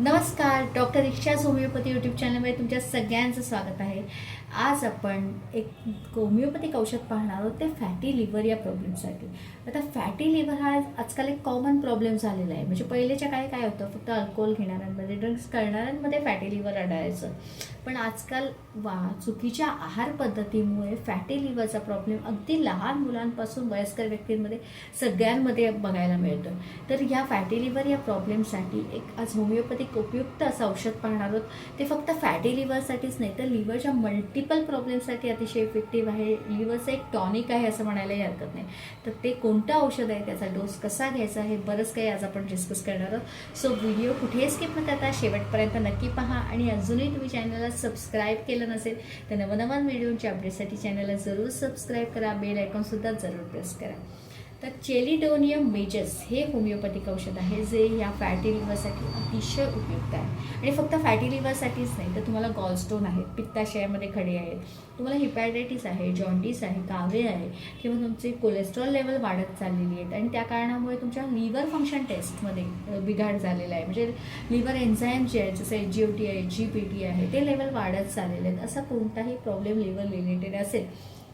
नमस्कार doctor रिक्षाज homeopathy YouTube चॅनलमध्ये तुमच्या सगळ्यांचं स्वागत आहे. आज आपण एक होमिओपॅथिक औषध पाहणार आहोत ते फॅटी लिव्हर या प्रॉब्लेमसाठी. आता फॅटी लिव्हर हा आजकाल एक कॉमन प्रॉब्लेम झालेला आहे. म्हणजे पहिलेच्या काळी काय होतं फक्त अल्कोहोल घेणाऱ्यांमध्ये ड्रिंक्स करणाऱ्यांमध्ये फॅटी लिव्हर आढळायचं. पण आजकाल वा चुकीच्या आहार पद्धतीमुळे फॅटी लिव्हरचा प्रॉब्लेम अगदी लहान मुलांपासून वयस्कर व्यक्तींमध्ये सगळ्यांमध्ये बघायला मिळतो. तर या फॅटी लिव्हर या प्रॉब्लेमसाठी एक आज होमिओपॅथिक उपयुक्त असं औषध पाहणार आहोत. ते फक्त फॅटी लिव्हरसाठीच नाही तर लिव्हरच्या मल्टिपल प्रॉब्लेमसाठी अतिशय इफेक्टिव्ह आहे. लिव्हरचं एक टॉनिक आहे असं म्हणायलाही हरकत नाही. तर ते कोणतं औषध आहे? त्याचा डोस कसा घ्यायचा हे बरंच काही आज आपण डिस्कस करणार आहोत. सो व्हिडिओ कुठेही स्किप न करता शेवटपर्यंत नक्की पहा आणि अजूनही तुम्ही चॅनलला सबस्क्राईब केलं नसेल तर नवनवन व्हिडिओच्या अपडेटसाठी चॅनलला जरूर सबस्क्राईब करा. बेल आयकॉनसुद्धा जरूर प्रेस करा. तर चेलिडोनियम मेजस हे होमिओपॅथिक औषध आहे जे या फॅटी लिव्हरसाठी अतिशय उपयुक्त आहे. आणि फक्त फॅटी लिव्हरसाठीच नाही तर तुम्हाला गॉलस्टोन आहेत पित्ताशयामध्ये खडे आहेत तुम्हाला हिपॅटायटिस आहे जॉन्डिस आहे कावे आहे किंवा तुमचे कोलेस्ट्रॉल लेवल वाढत चाललेली आहेत आणि त्या कारणामुळे तुमच्या लिव्हर फंक्शन टेस्टमध्ये बिघाड झालेला आहे. म्हणजे लिव्हर एन्झाईम जे आहेत जसं एच जी ओ टी आहे जी पी टी आहे ते लेवल वाढत चाललेले आहेत. असा कोणताही प्रॉब्लेम लिव्हर रिलेटेड असेल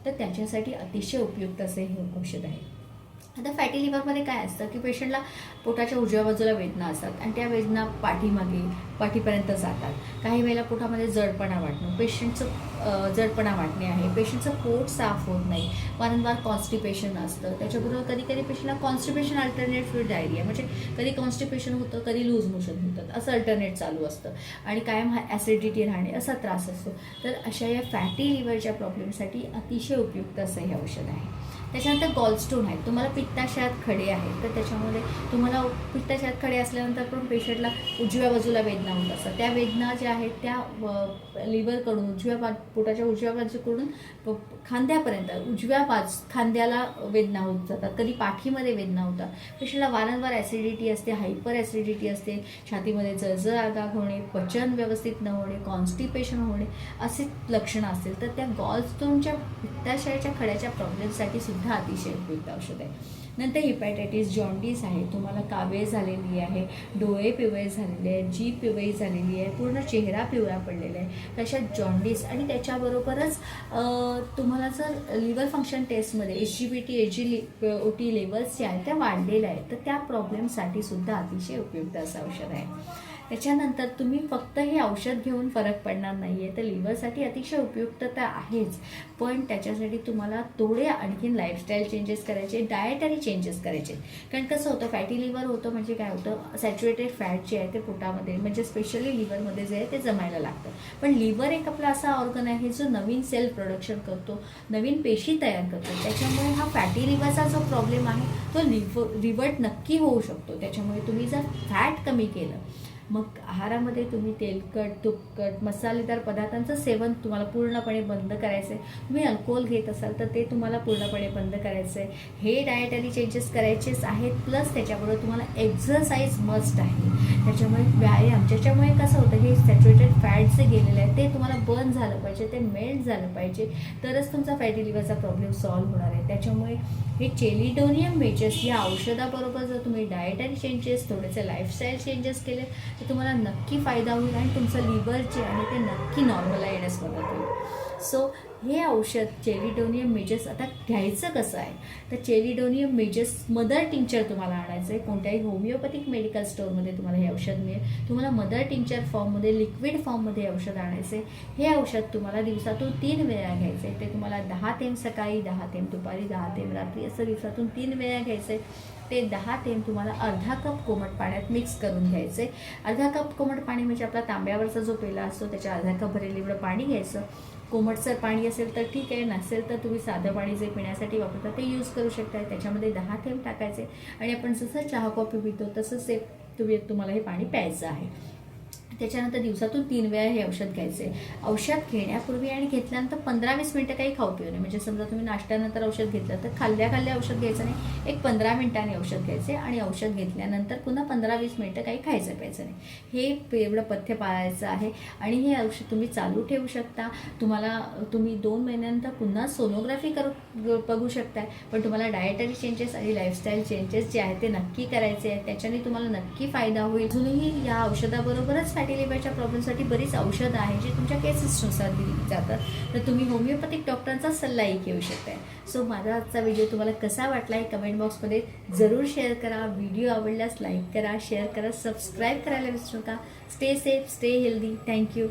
तर त्याच्यासाठी अतिशय उपयुक्त असे हे औषध आहे. आता फॅटी लिव्हरमध्ये काय असतं की पेशंटला पोटाच्या उजव्या बाजूला वेदना असतात आणि त्या वेदना पाठीमागे पाठीपर्यंत जातात. काही वेळेला पोटामध्ये जडपणा वाटणं पेशंटचं जडपणा वाटणे आहे पेशंटचं पोट साफ होत नाही वारंवार कॉन्स्टिपेशन असतं. त्याच्याबरोबर कधी कधी पेशंटला कॉन्स्टिपेशन अल्टरनेट फूड डायरिया म्हणजे कधी कॉन्स्टिपेशन होतं कधी लूज मोशन होतं. असं अल्टरनेट चालू असतं. आणि कायम ॲसिडिटी राहणे असा त्रास असतो. तर अशा या फॅटी लिव्हरच्या प्रॉब्लेमसाठी अतिशय उपयुक्त असं हे औषध आहे. त्याच्यानंतर गॉलस्टोन आहेत. तुम्हाला पित्ताशयात खडे आहेत. तर त्याच्यामध्ये तुम्हाला पित्ताशयात खडे असल्यानंतर पण पेशंटला उजव्या बाजूला वेदना होत असतात. त्या वेदना ज्या आहेत त्या लिव्हरकडून उजव्या बा पोटाच्या उजव्या बाजूकडून प- खांद्यापर्यंत उजव्या बाज खांद्याला वेदना होत जातात. कधी पाठीमध्ये वेदना होतात. पेशंटला वारंवार ॲसिडिटी असते हायपर ॲसिडिटी असते. छातीमध्ये जळजळ आगाग होणे पचन व्यवस्थित न होणे कॉन्स्टिपेशन होणे असे लक्षणं असतील. तर त्या गॉलस्टोनच्या पित्ताशयाच्या खड्याच्या प्रॉब्लेमसाठी सुद्धा अतिशय उपयुक्त औषध आहे. नंतर हिपॅटायटिस जॉन्डिस आहे. तुम्हाला कावे झालेली आहे डोळे पिवळे झालेले आहेत जीभ पिवळी झालेली आहे पूर्ण चेहरा पिवळा पडलेला आहे. तशा जॉन्डिस आणि त्याच्याबरोबरच तुम्हाला जर लिव्हर फंक्शन टेस्टमध्ये H G B T H G O T levels ज्या आहेत त्या वाढलेल्या आहेत तर त्या प्रॉब्लेमसाठी सुद्धा अतिशय उपयुक्त असं औषध आहे. त्याच्यानंतर तुम्ही फक्त हे औषध घेऊन फरक पडणार नाही आहे तर लिव्हरसाठी अतिशय उपयुक्तता आहेच. पण त्याच्यासाठी तुम्हाला थोडे आणखीन लाईफस्टाईल चेंजेस करायचे डायटरी चेंजेस करायचे. कारण कसं होतं फॅटी लिव्हर होतं म्हणजे काय होतं सॅच्युरेटेड फॅट जे आहे ते पोटामध्ये म्हणजे स्पेशली लिव्हरमध्ये जे आहे ते जमायला लागतं. पण लिव्हर एक आपला असा ऑर्गन आहे जो नवीन सेल प्रोडक्शन करतो नवीन पेशी तयार करतो. त्याच्यामुळे हा फॅटी लिव्हरचा जो प्रॉब्लेम आहे तो लिव्ह रिवर्ट नक्की होऊ शकतो. त्याच्यामुळे तुम्ही जर फॅट कमी केलं मग आहारामध्ये तुम्ही तेलकट तुपकट मसालेदार पदार्थांचं सेवन तुम्हाला पूर्णपणे बंद करायचं आहे तुम्ही अल्कोहोल घेत असाल तर ते तुम्हाला पूर्णपणे बंद करायचं आहे हे डायटरी चेंजेस करायचेच आहेत प्लस त्याच्याबरोबर तुम्हाला एक्झरसाईज मस्ट आहे. त्याच्यामुळे व्यायाम ज्याच्यामुळे कसं होतं हे सॅच्युरेटेड फॅट जे गेलेले आहे ते तुम्हाला बर्न झालं पाहिजे ते मेल्ट झालं पाहिजे. तरच तुमचा फॅटी लिव्हरचा प्रॉब्लेम सॉल्व्ह होणार आहे. त्याच्यामुळे हे चेलिटोनियम मेजस या औषधाबरोबर जर तुम्ही डायटरी चेंजेस थोडेसे लाईफस्टाईल चेंजेस केले तर तुम्हाला नक्की फायदा होईल आणि तुमचं लिव्हर जे आहे ते नक्की नॉर्मला येण्यास मदत होईल. सो हे औषध चेरिडोनियम मेजस आता घ्यायचं कसं आहे? तर चेरिडोनियम मेजस मदर टिंचर तुम्हाला आणायचं आहे कोणत्याही होमिओपॅथिक मेडिकल स्टोअरमध्ये तुम्हाला हे औषध मिळेल. तुम्हाला मदर टिंचर फॉर्ममध्ये लिक्विड फॉर्ममध्ये औषध आणायचं आहे हे औषध तुम्हाला दिवसातून तीन वेळा घ्यायचं आहे ते तुम्हाला दहा थेंब सकाळी दहा थेंब दुपारी दहा थेंब रात्री असं दिवसातून तीन वेळा घ्यायचं आहे ते दहा थेंब तुम्हाला अर्धा कप कोमट पाण्यात मिक्स करून घ्यायचे अर्धा कप कोमट पाणी म्हणजे आपला तांब्यावरचा जो पेला असतो त्याच्या अर्धा कप भरेल एवढं पाणी घ्यायचं. कोमटसर पाणी असेल तर ठीक आहे नसेल तर तुम्ही साधं पाणी जे पिण्यासाठी वापरता ते यूज करू शकता त्याच्यामध्ये दहा थेंब टाकायचे आणि आपण जसं चहा कॉफी पितो तसंच ते तुम्ही तुम्हाला हे पाणी प्यायचं आहे. त्याच्यानंतर दिवसातून तीन वेळा हे औषध घ्यायचे. औषध घेण्यापूर्वी आणि घेतल्यानंतर पंधरा वीस मिनटं काही खाऊ पिऊ नये. म्हणजे समजा तुम्ही नाश्त्यानंतर औषध घेतलं तर खाल्ल्या खाल्ल्या औषध घ्यायचं नाही. एक पंधरा मिनिटांनी औषध घ्यायचे आणि औषध घेतल्यानंतर पुन्हा पंधरा वीस मिनटं काही खायचं प्यायचं नाही. हे एवढं पथ्य पाळायचं आहे. आणि हे औषध तुम्ही चालू ठेवू शकता. तुम्हाला तुम्ही दोन महिन्यानंतर पुन्हा सोनोग्राफी करू बघू शकताय. पण तुम्हाला डायटरी चेंजेस आणि लाईफस्टाईल चेंजेस जे आहे ते नक्की करायचे आहेत. त्याच्याने तुम्हाला नक्की फायदा होईल. अजूनही या औषधाबरोबरच फॅटी लिव्हरच्या प्रॉब्लेमसाठी बरीच औषधं आहेत जी तुमच्या केसेसनुसार दिली जातात. तर तुम्ही होमिओपॅथिक डॉक्टरांचा सल्लाही घेऊ शकताय. सो माझा आजचा व्हिडिओ तुम्हाला कसा वाटला आहे कमेंट बॉक्समध्ये जरूर शेअर करा. व्हिडिओ आवडल्यास लाईक करा शेअर करा सबस्क्राईब करायला विसरू नका. Stay safe stay healthy thank you